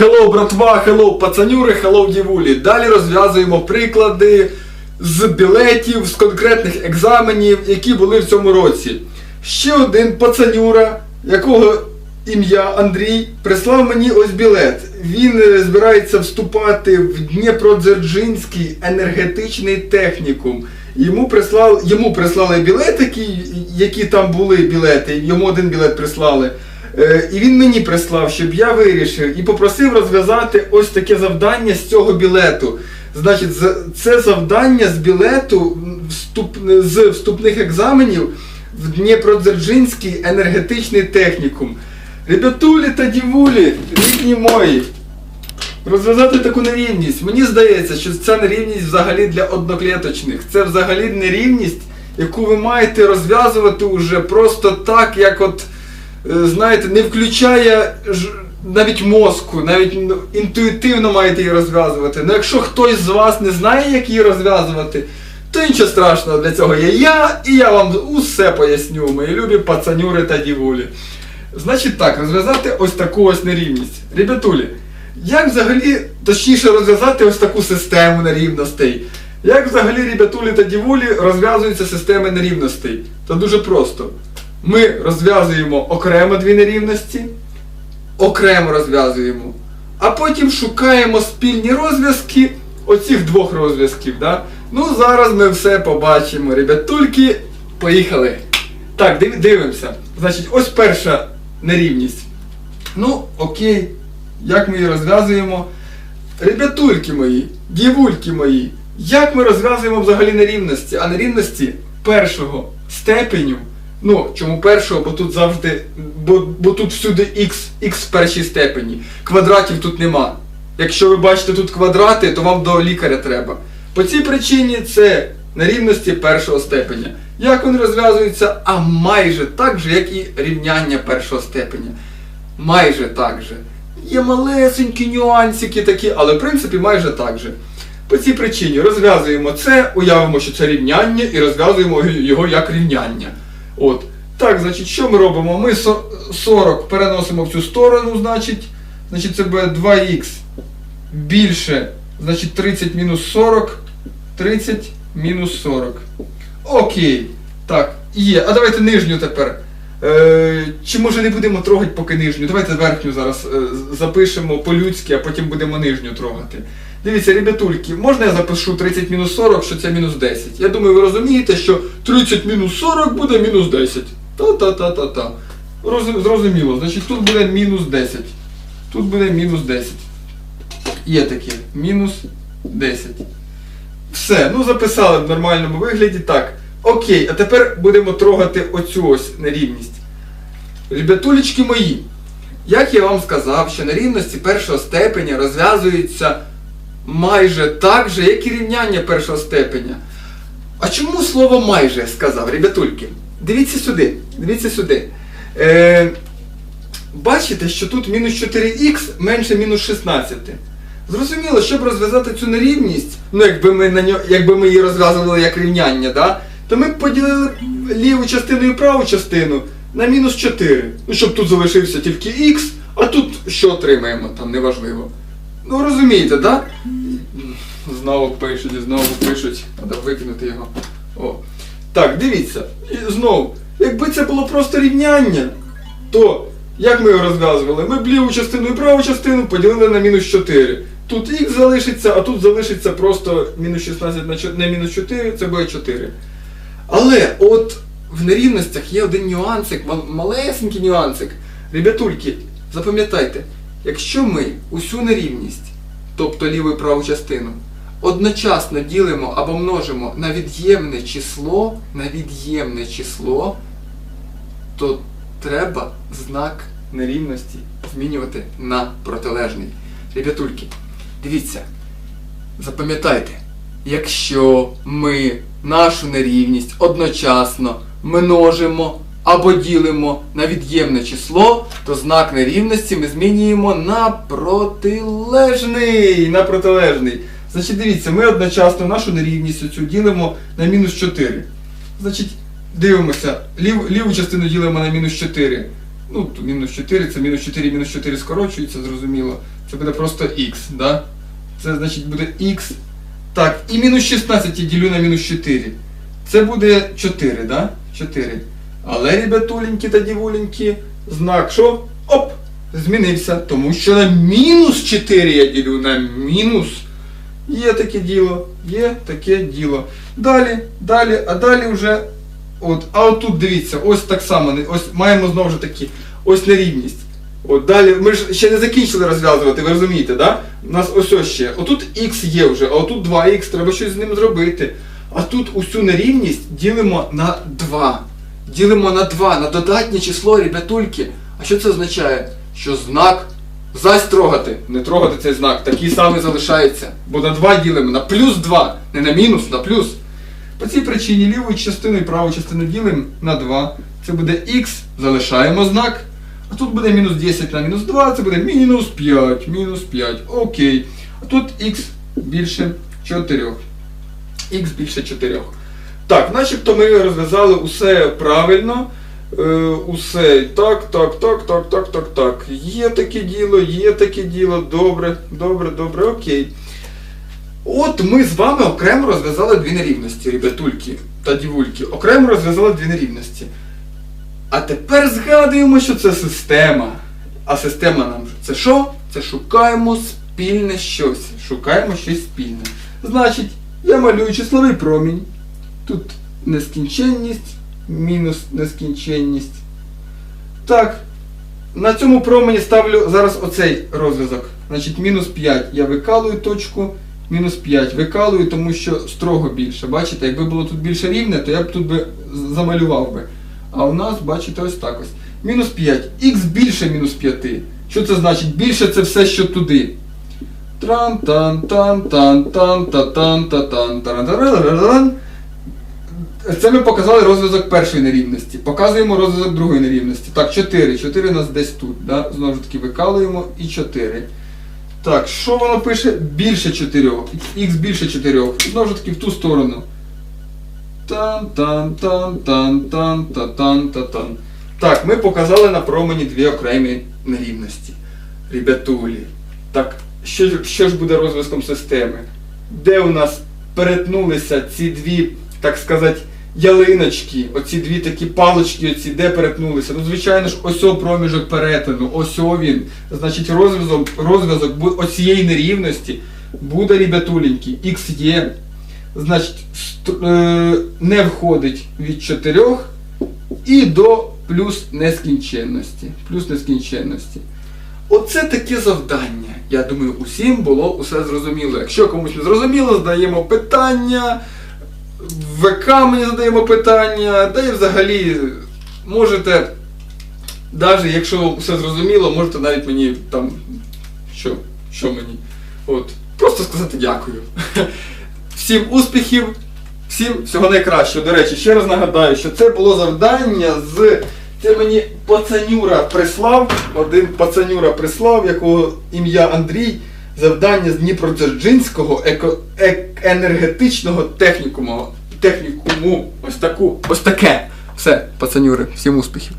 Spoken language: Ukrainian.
Hello, братва, hello, пацанюри, hello, дівулі. Далі розв'язуємо приклади з білетів, з конкретних екзаменів, які були в цьому році. Ще один пацанюра, якого ім'я Андрій, прислав мені ось білет. Він е, збирається вступати в Дніпродзержинський енергетичний технікум. Йому прислали, йому прислали білетики, які там були білети, йому один білет прислали. Е, І він мені прислав, щоб я вирішив і попросив розв'язати ось таке завдання з цього білету. Значить, це завдання з білету вступ, з вступних екзаменів в Дніпродзержинський енергетичний технікум. Ребятулі та дівулі, рідні мої, розв'язати таку нерівність. Мені здається, що ця нерівність взагалі для одноклеточних. Це взагалі нерівність, яку ви маєте розв'язувати уже просто так, як от, знаєте, не включає навіть мозку, навіть ну, інтуїтивно маєте її розв'язувати. Ну якщо хтось з вас не знає, як її розв'язувати, то нічого страшного для цього є я, і я вам усе поясню, мої любі пацанюри та дівулі. Значить так, розв'язати ось таку ось нерівність. Ребятулі, як взагалі точніше розв'язати ось таку систему нерівностей? Як взагалі, ребятулі та дівулі, розв'язуються системи нерівностей? Та дуже просто. Ми розв'язуємо окремо дві нерівності, окремо розв'язуємо, а потім шукаємо спільні розв'язки оцих двох розв'язків. Да? Ну, зараз ми все побачимо. Ребятульки, поїхали. Так, див- дивимося. Значить, ось перша нерівність. Ну, окей, як ми її розв'язуємо? Ребятульки мої, дівульки мої, як ми розв'язуємо взагалі нерівності? А нерівності першого степеню. Ну, чому першого, бо тут завжди, бо, бо тут всюди x, x в першій степені. Квадратів тут нема. Якщо ви бачите тут квадрати, то вам до лікаря треба. По цій причині це нерівності першого степеня. Як вони розв'язуються? А майже так же, як і рівняння першого степеня. Майже так же. Є малесенькі нюансики такі, але в принципі майже так же. По цій причині розв'язуємо це, уявимо, що це рівняння, і розв'язуємо його як рівняння. От. Так, значить, що ми робимо? Ми 40 переносимо в цю сторону, значить, значить це буде 2х більше, значить 30 мінус 40, 30 мінус 40. Окей. Так, є. А давайте нижню тепер. Е, чи може не будемо трогати поки нижню? Давайте верхню зараз е, запишемо по-людськи, а потім будемо нижню трогати. Дивіться, ребятульки, можна я запишу 30 мінус 40, що це мінус 10? Я думаю, ви розумієте, що 30 мінус 40 буде мінус 10. Та-та-та-та-та. Зрозуміло, значить тут буде мінус 10. Тут буде мінус 10. Є таке. Мінус 10. Все, ну записали в нормальному вигляді. Так. Окей, а тепер будемо трогати оцю ось нерівність. Ребятулечки мої, як я вам сказав, що нерівності першого степеня розв'язуються майже так же, як і рівняння першого степеня. А чому слово майже сказав, ребятульки? Дивіться сюди, дивіться сюди. Е, бачите, що тут мінус 4х менше мінус 16. Зрозуміло, щоб розв'язати цю нерівність, ну якби ми на ньо, якби ми її розв'язували як рівняння, да, то ми б поділили ліву частину і праву частину на мінус 4. Ну, щоб тут залишився тільки х, а тут що отримаємо, там неважливо. Ну розумієте, да? Знову пишуть, знову пишуть. Треба викинути його. О. Так, дивіться. І знову, якби це було просто рівняння, то як ми його розв'язували? Ми б ліву частину і праву частину поділили на мінус 4. Тут х залишиться, а тут залишиться просто мінус 16 на чо- не мінус 4, це буде 4. Але от в нерівностях є один нюансик, малесенький нюансик. Ребятульки, запам'ятайте, якщо ми усю нерівність, тобто ліву і праву частину, одночасно ділимо або множимо на від'ємне число, на від'ємне число, то треба знак нерівності змінювати на протилежний. Ребятульки, дивіться, запам'ятайте, якщо ми нашу нерівність одночасно множимо або ділимо на від'ємне число, то знак нерівності ми змінюємо на протилежний. На протилежний. Значить, дивіться, ми одночасно нашу нерівність оцю ділимо на мінус 4. Значить, дивимося, лів, ліву частину ділимо на мінус 4. Ну, то мінус 4, це мінус 4, мінус 4 скорочується, зрозуміло. Це буде просто х, да? Це значить буде х. Так, і мінус 16 я ділю на мінус 4. Це буде 4, да? 4. Але, ребятуленькі та дівуленькі, знак що? Оп! Змінився. Тому що на мінус 4 я ділю на мінус. Є таке діло, є таке діло. Далі, далі, а далі вже. От, а отут дивіться, ось так само, ось маємо знову ж таки, ось нерівність. От далі, ми ж ще не закінчили розв'язувати, ви розумієте, да? У нас ось ось ще. Отут х є вже, а отут 2х, треба щось з ним зробити. А тут усю нерівність ділимо на 2. Ділимо на 2, на додатнє число, ребятульки. А що це означає? Що знак зась трогати, не трогати цей знак, такий самий залишається. Бо на 2 ділимо на плюс 2, не на мінус, на плюс. По цій причині ліву частину і праву частину ділимо на 2. Це буде х, залишаємо знак. А тут буде мінус 10 на мінус 2, це буде мінус 5, мінус 5. Окей. А тут х більше 4. Х більше 4. Так, начебто ми розв'язали усе правильно. Е, усе так, так, так, так, так, так, так. Є таке діло, є таке діло. Добре, добре, добре, окей. От ми з вами окремо розв'язали дві нерівності, ребятульки та дівульки. Окремо розв'язали дві нерівності. А тепер згадуємо, що це система. А система нам це що? Це шукаємо спільне щось. Шукаємо щось спільне. Значить, я малюю числовий промінь. Тут нескінченність, мінус нескінченність. Так. На цьому промені ставлю зараз оцей розв'язок. Значить, мінус 5 я викалую точку, мінус 5 викалую, тому що строго більше. Бачите, якби було тут більше рівне, то я б тут би замалював би. А у нас, бачите, ось так ось. Мінус 5. Х більше мінус 5. Що це значить? Більше це все, що туди. тран Це ми показали розв'язок першої нерівності. Показуємо розв'язок другої нерівності. Так, 4. 4 у нас десь тут. Да? Знову ж таки викалуємо і 4. Так, що воно пише? Більше 4. Х більше 4. Знову ж таки в ту сторону. Тан тан тан тан тан та тан та тан. Так, ми показали на промені дві окремі нерівності. Ребятулі. Так, що, що ж буде розв'язком системи? Де у нас перетнулися ці дві, так сказати, ялиночки, оці дві такі палочки, оці, де перетнулися? Ну, звичайно ж, ось проміжок перетину, ось він. Значить, розв'язок, розв'язок оцієї нерівності буде, ребятуленькі, х значить, е, не входить від 4 і до плюс нескінченності. Плюс нескінченності. Оце таке завдання. Я думаю, усім було усе зрозуміло. Якщо комусь не зрозуміло, задаємо питання. ВК мені задаємо питання, та й взагалі можете, навіть якщо все зрозуміло, можете навіть мені там. Що? Що мені? От. Просто сказати дякую. Всім успіхів, всім всього найкращого. До речі, ще раз нагадаю, що це було завдання з. Це мені пацанюра прислав, один пацанюра прислав, якого ім'я Андрій, завдання з Дніпродзержинського еко, е, енергетичного технікуму. технікуму. Ось таку. Ось таке. Все, пацанюри, всім успіхів.